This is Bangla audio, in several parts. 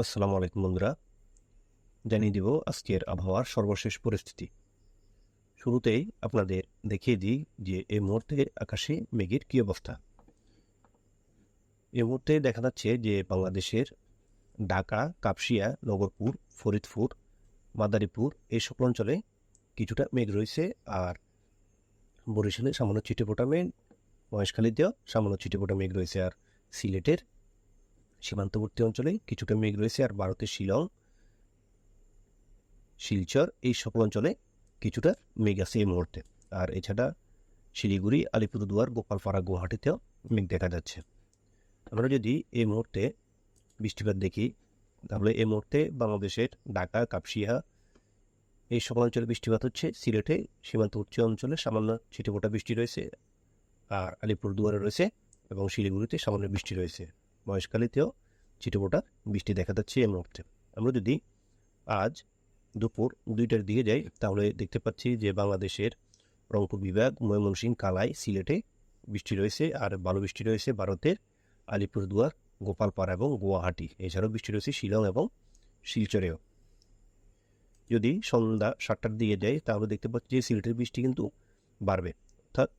আসসালামু আলাইকুম বন্ধুরা। জানিয়ে দিব আজকের আবহাওয়ার সর্বশেষ পরিস্থিতি। শুরুতেই আপনাদের দেখিয়ে দিই যে এই মুহূর্তে আকাশে মেঘের কী অবস্থা। এই মুহূর্তে দেখা যাচ্ছে যে বাংলাদেশের ঢাকা, কাপসিয়া, নগরপুর, ফরিদপুর, মাদারীপুর এই সকল অঞ্চলে কিছুটা মেঘ রয়েছে আর বরিশালে সামান্য ছিটেফোঁটা মেঘ, মহেশখালীতেও সামান্য ছিটেফোঁটা মেঘ রয়েছে আর সিলেটের সীমান্তবর্তী অঞ্চলে কিছুটা মেঘ রয়েছে আর ভারতের শিলং, শিলচর এই সকল অঞ্চলে কিছুটা মেঘ আছে এই মুহূর্তে। আর এছাড়া শিলিগুড়ি, আলিপুরদুয়ার, গোপালপাড়া, গুয়াহাটিতেও মেঘ দেখা যাচ্ছে। আমরা যদি এই মুহূর্তে বৃষ্টিপাত দেখি, তাহলে এই মুহূর্তে বাংলাদেশের ঢাকা, কাপসিয়া এই সকল অঞ্চলে বৃষ্টিপাত হচ্ছে। সিলেটে সীমান্তবর্তী অঞ্চলে সামান্য ছিটেফোঁটা বৃষ্টি রয়েছে, আর আলিপুরদুয়ারে রয়েছে এবং শিলিগুড়িতে সামান্য বৃষ্টি রয়েছে। মহেশখালীতেও ছিটেফোঁটা বৃষ্টি দেখা যাচ্ছে এই মুহূর্তে। আমরা যদি আজ দুপুর দুইটার দিকে যাই, তাহলে দেখতে পাচ্ছি যে বাংলাদেশের রংপুর বিভাগ, ময়মনসিংহ, কালাই, সিলেটে বৃষ্টি রয়েছে আর ভালো বৃষ্টি রয়েছে ভারতের আলিপুরদুয়ার, গোপালপাড়া এবং গুয়াহাটি। এছাড়াও বৃষ্টি রয়েছে শিলং এবং শিলচরেও। যদি সন্ধ্যা সাতটার দিকে যাই, তাহলে দেখতে পাচ্ছি যে সিলেটের বৃষ্টি কিন্তু বাড়বে। অর্থাৎ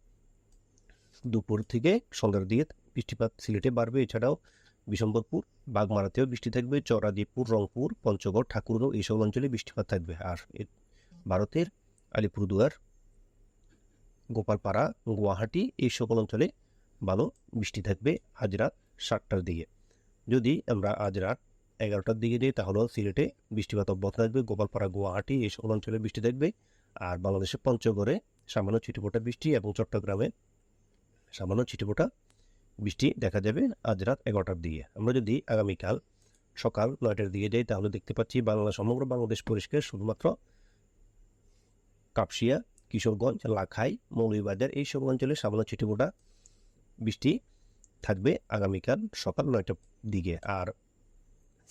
দুপুর থেকে সন্ধ্যার দিকে বৃষ্টিপাত সিলেটে বাড়বে। এছাড়াও বিশম্বরপুর, বাগমারাতেও বৃষ্টি থাকবে। চরাদিপুর, রংপুর, পঞ্চগড়, ঠাকুরগাঁও এইসব অঞ্চলে বৃষ্টিপাত থাকবে। আর ভারতের আলিপুরদুয়ার, গোপালপাড়া, গুয়াহাটি এই সকল অঞ্চলে ভালো বৃষ্টি থাকবে আজ রাত সাতটার দিকে। যদি আমরা আজ রাত এগারোটার দিকে যাই, তাহলেও সিলেটে বৃষ্টিপাত অব্যাহত থাকবে। গোপালপাড়া, গুয়াহাটি এই সকল অঞ্চলে বৃষ্টি থাকবে। আর বাংলাদেশের পঞ্চগড়ে সামান্য ছিটেফোঁটা বৃষ্টি এবং চট্টগ্রামে সামান্য ছিটেফোঁটা বৃষ্টি দেখা যাবে আজ রাত এগারোটার দিকে। আমরা যদি আগামীকাল সকাল নয়টার দিকে যাই, তাহলে দেখতে পাচ্ছি বাংলা সমগ্র বাংলাদেশ পরিষ্কার। শুধুমাত্র কাপসিয়া, কিশোরগঞ্জ লাখাই মৌলভীবাজার এই সব অঞ্চলে সামান্য ছিটেফোঁটা বৃষ্টি থাকবে আগামীকাল সকাল নয়টার দিকে। আর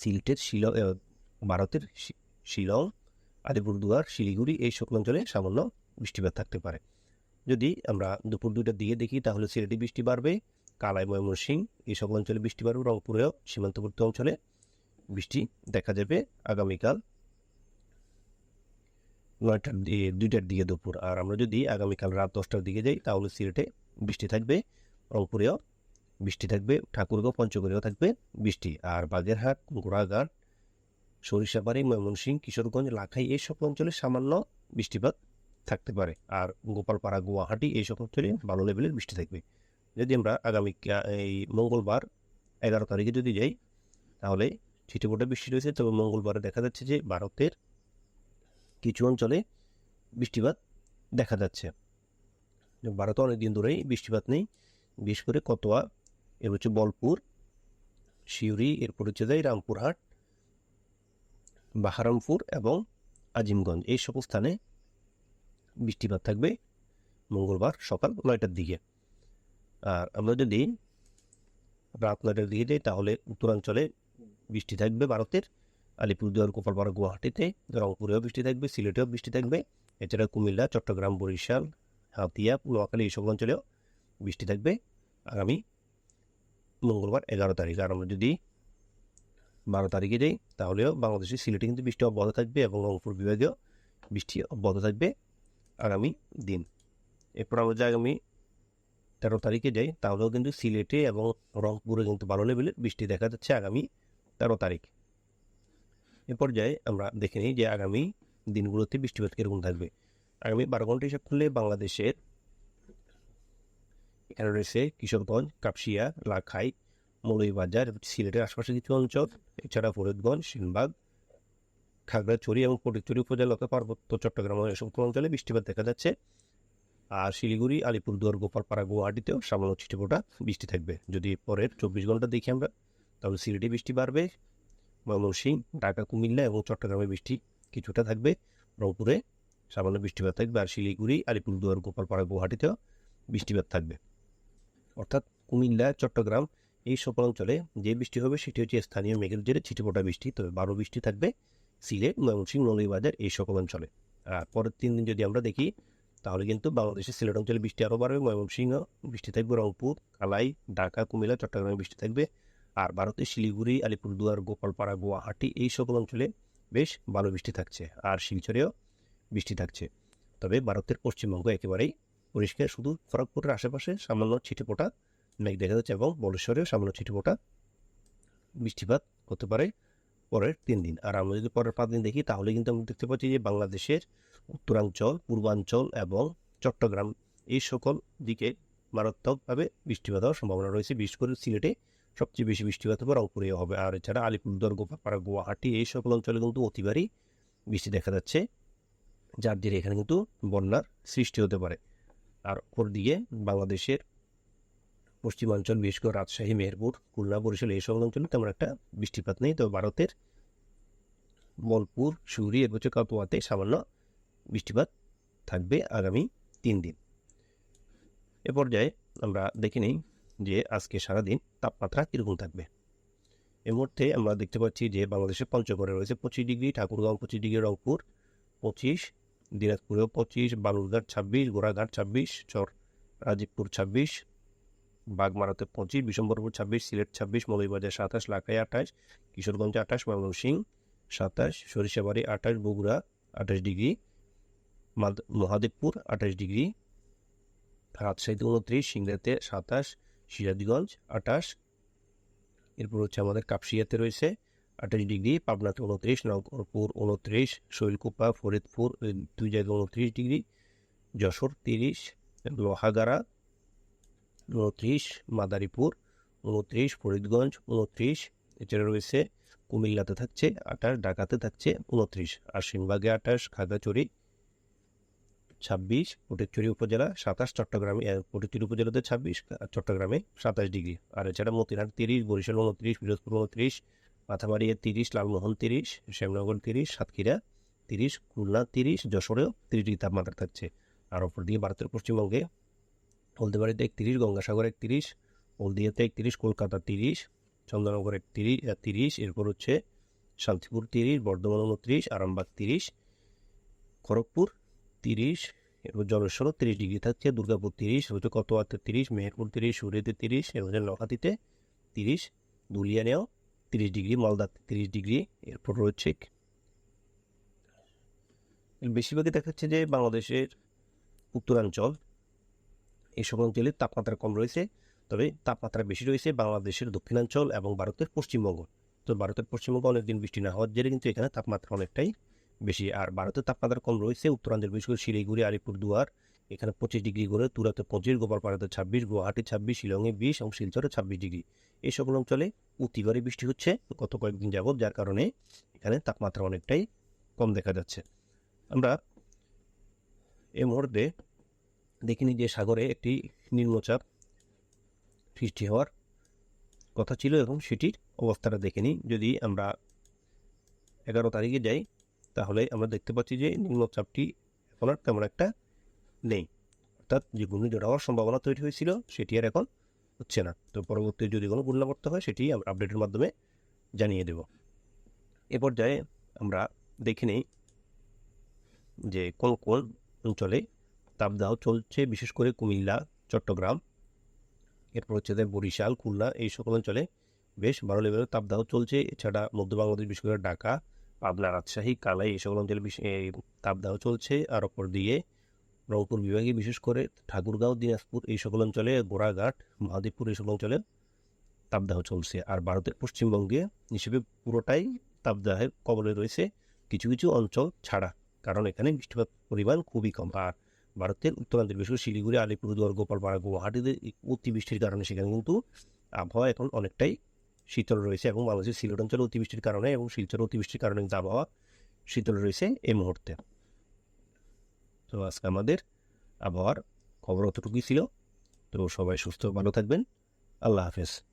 সিলেটের শিল ভারতের শিলং, আলিপুরদুয়ার, শিলিগুড়ি এই সকল অঞ্চলে সামান্য বৃষ্টিপাত থাকতে পারে। যদি আমরা দুপুর দুইটার দিকে দেখি, তাহলে সিলেটে বৃষ্টি বাড়বে। কালাই ময়মনসিংহ এই সকল অঞ্চলে বৃষ্টি বাড়বে রংপুরেও সীমান্তবর্তী অঞ্চলে বৃষ্টি দেখা যাবে আগামীকাল নয়টার দিয়ে দুইটার দিকে দুপুর। আর আমরা যদি আগামীকাল রাত দশটার দিকে যাই, তাহলে সিলেটে বৃষ্টি থাকবে, রংপুরেও বৃষ্টি থাকবে, ঠাকুরগাঁও, পঞ্চগড়েও থাকবে বৃষ্টি। আর বাগেরহাট, গোড়াঘাট, সরিষাবাড়ি ময়মনসিংহ কিশোরগঞ্জ, লাখাই, এই সকল অঞ্চলে সামান্য বৃষ্টিপাত থাকতে পারে। আর গোপালপাড়া, গুয়াহাটি, এই সকল অঞ্চলে ভালো লেভেলের বৃষ্টি থাকবে। যদি আমরা আগামী এই মঙ্গলবার এগারো তারিখে যদি যাই, তাহলে ছিটেফোঁটা বৃষ্টি রয়েছে। তবে মঙ্গলবারে দেখা যাচ্ছে যে ভারতের কিছু অঞ্চলে বৃষ্টিপাত দেখা যাচ্ছে। ভারতে অনেকদিন ধরেই বৃষ্টিপাত নেই। বিশেষ করে কতোয়া এর হচ্ছে বলপুর শিউরি এরপর হচ্ছে যায় রামপুরহাট, বাহারামপুর এবং আজিমগঞ্জ, এই সকল স্থানে বৃষ্টিপাত থাকবে মঙ্গলবার সকাল নয়টার দিকে। আর আমরা যদি নয়টার দিকে যাই তাহলে উত্তরাঞ্চলে বৃষ্টি থাকবে ভারতের, আলিপুরদুয়ার, গোপালপাড়া, গুয়াহাটিতে, রংপুরেও বৃষ্টি থাকবে, সিলেটেও বৃষ্টি থাকবে, এছাড়া কুমিল্লা, চট্টগ্রাম, বরিশাল, হাতিয়া নোয়াখালী এই সকল অঞ্চলেও বৃষ্টি থাকবে আগামী মঙ্গলবার এগারো তারিখ। আর আমরা যদি বারো তারিখে যাই, তাহলেও বাংলাদেশের সিলেটে কিন্তু বৃষ্টি অব্যাহত থাকবে এবং রংপুর বিভাগেও বৃষ্টি অব্যাহত থাকবে আগামী দিন। এরপর আমরা যে আগামী তেরো তারিখে যাই তাহলেও কিন্তু সিলেটে এবং রংপুরে কিন্তু ভালো লেভেলের বৃষ্টি দেখা যাচ্ছে আগামী তেরো তারিখ। এ পর্যায়ে আমরা দেখে নিই যে আগামী দিনগুলোতে বৃষ্টিপাত কীরকম থাকবে। আগামী বারো ঘণ্টা হিসাব করলে বাংলাদেশের এখানে রয়েছে কিশোরগঞ্জ, কাপসিয়া, লাখাই, মৌলভীবাজার, সিলেটের আশপাশে কিছু অঞ্চল, এছাড়া ফরিদগঞ্জ, সেনবাগ, খাগড়াছড়ি এবং ফটিকছড়ি উপজেলা পার্বত্য চট্টগ্রাম এসব অঞ্চলে বৃষ্টিপাত দেখা যাচ্ছে। আর শিলিগুড়ি, আলিপুরদুয়ার, গোপালপাড়া, গুয়াহাটিতেও সামান্য ছিটেফোঁটা বৃষ্টি থাকবে। যদি পরের চব্বিশ ঘণ্টা দেখি আমরা, তাহলে সিলেটে বৃষ্টি বাড়বে, ময়মনসিংহ, ঢাকা, কুমিল্লা এবং চট্টগ্রামে বৃষ্টি কিছুটা থাকবে। রংপুরে সামান্য বৃষ্টিপাত থাকবে আর শিলিগুড়ি, আলিপুরদুয়ার, গোপালপাড়া, গুয়াহাটিতেও বৃষ্টিপাত থাকবে। অর্থাৎ কুমিল্লা, চট্টগ্রাম এই সকল অঞ্চলে যে বৃষ্টি হবে সেটি হচ্ছে স্থানীয় মেঘের জেরে ছিটেফোঁটা বৃষ্টি, তবে বারো বৃষ্টি থাকবে সিলেট, ময়মনসিংহ মৌলভীবাজার এই সকল অঞ্চলে। আর পরের তিন দিন যদি আমরা দেখি তাহলে কিন্তু বাংলাদেশের সিলেট অঞ্চলে বৃষ্টি আরও বাড়বে, ময়মনসিংহ বৃষ্টি থাকবে রংপুর কালাই, ঢাকা, কুমিল্লা, চট্টগ্রামে বৃষ্টি থাকবে। আর ভারতের শিলিগুড়ি, আলিপুরদুয়ার, গোপালপাড়া, গুয়াহাটি এই সকল অঞ্চলে বেশ ভালো বৃষ্টি থাকছে আর শিলচরেও বৃষ্টি থাকছে। তবে ভারতের পশ্চিমবঙ্গ একেবারেই পরিষ্কার, শুধু খড়গপুরের আশেপাশে সামান্য ছিটেপোটা মেঘ দেখা যাচ্ছে এবং বলেশ্বরেও সামান্য ছিটেপোটা বৃষ্টিপাত হতে পারে। পরের তিন দিন। আর আমরা যদি পরের পাঁচ দিন দেখি, তাহলে কিন্তু আমরা দেখতে পাচ্ছি যে বাংলাদেশের উত্তরাঞ্চল, পূর্বাঞ্চল এবং চট্টগ্রাম এই সকল দিকে মারাত্মকভাবে বৃষ্টিপাত হওয়ার সম্ভাবনা রয়েছে। বিশেষ করে সিলেটে সবচেয়ে বেশি বৃষ্টিপাত হবে রংপুরেও হবে। আর এছাড়া আলিপুরদুয়ার গোপাপাড়া গুয়াহাটি এই সকল অঞ্চলে কিন্তু অতিবারই বৃষ্টি দেখা যাচ্ছে, যার জেরে এখানে কিন্তু বন্যার সৃষ্টি হতে পারে। আর অপর দিকে বাংলাদেশের পশ্চিমাঞ্চল বিশেষ করে রাজশাহী, মেহেরপুর, খুলনা বরিশাল এই সকল অঞ্চলে তেমন একটা বৃষ্টিপাত নেই। তবে ভারতের মলপুর সুরি এর কাতুয়াতে সামান্য বৃষ্টিপাত থাকবে আগামী তিন দিন। এ পর্যায়ে আমরা দেখে নিই যে আজকে সারাদিন তাপমাত্রা কীরকম থাকবে। এই মুহূর্তে আমরা দেখতে পাচ্ছি যে বাংলাদেশের পঞ্চগড়ে রয়েছে পঁচিশ ডিগ্রি, ঠাকুরগাঁও পঁচিশ ডিগ্রি, রংপুর পঁচিশ, দিনাজপুরেও পঁচিশ, বালুরঘাট ছাব্বিশ, গোড়াঘাট ছাব্বিশ, চর, রাজীবপুর ছাব্বিশ বাগমারাতে পঁচিশ, বিশম্বরপুর ছাব্বিশ, সিলেট ছাব্বিশ, মৌলভীবাজার সাতাশ, লাখাই আঠাশ, কিশোরগঞ্জে আঠাশ ময়মনসিংহ সাতাশ, সরিষাবাড়ি আঠাশ, বগুড়া আঠাশ ডিগ্রি মহাদেবপুর আঠাশ ডিগ্রি, রাজশাহীতে উনত্রিশ সিংড়াতে সাতাশ, সিরাজগঞ্জ আঠাশ, এরপর হচ্ছে আমাদের কাপসিয়াতে রয়েছে আঠাশ ডিগ্রি, পাবনাতে উনত্রিশ, নগরপুর উনত্রিশ, শৈলকুপা, ফরিদপুর দুই জায়গায় উনত্রিশ ডিগ্রি, যশোর তিরিশ লোহাগাড়া উনত্রিশ মাদারীপুর, উনত্রিশ ফরিদগঞ্জ, উনত্রিশ এছাড়া রয়েছে কুমিল্লাতে থাকছে আঠাশ ঢাকাতে থাকছে উনত্রিশ। আর সিংবাগে আঠাশ খাগড়াছড়ি ছাব্বিশ ফটিকছড়ি উপজেলা সাতাশ, চট্টগ্রামে ফটিকছড়ি উপজেলাতে ছাব্বিশ, চট্টগ্রামে সাতাশ ডিগ্রি। আর এছাড়া মতিরাট তিরিশ, বরিশাল উনত্রিশ, পিরোজপুর উনত্রিশ মাথামারিয়া তিরিশ, লালমোহন তিরিশ, শ্যামনগর তিরিশ, সাতক্ষীরা তিরিশ, খুলনা তিরিশ, যশোরেও তিরিশ ডিগ্রি তাপমাত্রা থাকছে। আর অপর দিকে ভারতের পশ্চিমবঙ্গে হলদিবাড়িতে একত্রিশ, গঙ্গাসাগর একত্রিশ, হলদিয়াতে একত্রিশ, কলকাতা তিরিশ, চন্দ্রনগর একত্রিশ তিরিশ, এরপর হচ্ছে শান্তিপুর তিরিশ, বর্ধমান উনত্রিশ, আরামবাগ তিরিশ, খড়গপুর তিরিশ, এরপর জলেশ্বরও তিরিশ ডিগ্রি থাকছে দুর্গাপুর তিরিশ হচ্ছে কতোয়াতে তিরিশ, মেহেরপুর তিরিশ, সুরেতে তিরিশ, এরপর হচ্ছে নখাতিতে তিরিশ, দুলিয়ানেও তিরিশ ডিগ্রি, মালদাতে তিরিশ ডিগ্রি, এরপর রয়েছে বেশিরভাগই দেখাচ্ছে যে বাংলাদেশের উত্তরাঞ্চল। এই সকল অঞ্চলে তাপমাত্রা কম রয়েছে, তবে তাপমাত্রা বেশি রয়েছে বাংলাদেশের দক্ষিণাঞ্চল এবং ভারতের পশ্চিমবঙ্গ। তো ভারতের পশ্চিমবঙ্গ অনেকদিন বৃষ্টি না হওয়ার জেরে কিন্তু এখানে তাপমাত্রা অনেকটাই বেশি। আর ভারতের তাপমাত্রা কম রয়েছে উত্তরাঞ্চল বিশেষ করে শিলিগুড়ি আলিপুরদুয়ার এখানে পঁচিশ ডিগ্রি করে তুরাতে পঁচিশ, গোপালপাড়াতে ছাব্বিশ, গুয়াহাটি ছাব্বিশ, শিলংয়ে বিশ, এবং শিলচরে ছাব্বিশ ডিগ্রি। এই সকল অঞ্চলে অতিবারই বৃষ্টি হচ্ছে গত কয়েকদিন যাবৎ, যার কারণে এখানে তাপমাত্রা অনেকটাই কম দেখা যাচ্ছে। আমরা এই মুহূর্তে দেখিনি যে সাগরে একটি নিম্নচাপ সৃষ্টি হওয়ার কথা ছিল এবং সেটির অবস্থাটা দেখিনি যদি আমরা এগারো তারিখে যাই, তাহলে আমরা দেখতে পাচ্ছি যে নিম্নচাপটি এখন আর তেমন একটা নেই। অর্থাৎ যে ঘূর্ণিঝড় হওয়ার সম্ভাবনা তৈরি হয়েছিল, সেটি আর এখন হচ্ছে না। তো পরবর্তী যদি কোনো ঘূর্ণাবর্ত হয়, সেটি আমরা আপডেটের মাধ্যমে জানিয়ে দেব। এ পর্যায়ে আমরা দেখে নেই যে কোন কোন অঞ্চলে তাপদাহ চলছে, বিশেষ করে কুমিল্লা, চট্টগ্রাম। এরপর হচ্ছে বরিশাল, খুলনা, এই সকল অঞ্চলে বেশ ভালো লেভেলের তাপদাহ চলছে। এছাড়া মধ্য বাংলাদেশ, বিশেষ করে ঢাকা, পাবনা, রাজশাহী, কালাই এই সকল অঞ্চলে তাপদাহ চলছে। আর অপর দিয়ে রংপুর বিভাগে বিশেষ করে ঠাকুরগাঁও, দিনাজপুর এই সকল অঞ্চলে, গোড়াঘাট, মহাদেবপুর এই সকল অঞ্চলে তাপদাহ চলছে। আর ভারতের পশ্চিমবঙ্গে হিসেবে পুরোটাই তাপদাহের কবলে রয়েছে। কিছু কিছু অঞ্চল ছাড়া, কারণ এখানে বৃষ্টিপাত পরিমাণ খুবই কম। আর ভারতের উত্তরাঞ্চল বিশেষ করে শিলিগুড়ি, আলিপুরদুয়ার গোপালপাড়া গুয়াহাটিতে অতিবৃষ্টির কারণে সেখানে কিন্তু আবহাওয়া এখন অনেকটাই শীতল রয়েছে এবং বাংলাদেশের সিলেট অঞ্চলে অতিবৃষ্টির কারণে এবং শিলচর অতিবৃষ্টির কারণে আবহাওয়া শীতল রয়েছে এই মুহূর্তে। তো আজকে আমাদের আবহাওয়ার খবর অতটুকুই ছিল। তো সবাই সুস্থ, ভালো থাকবেন। আল্লাহ হাফেজ।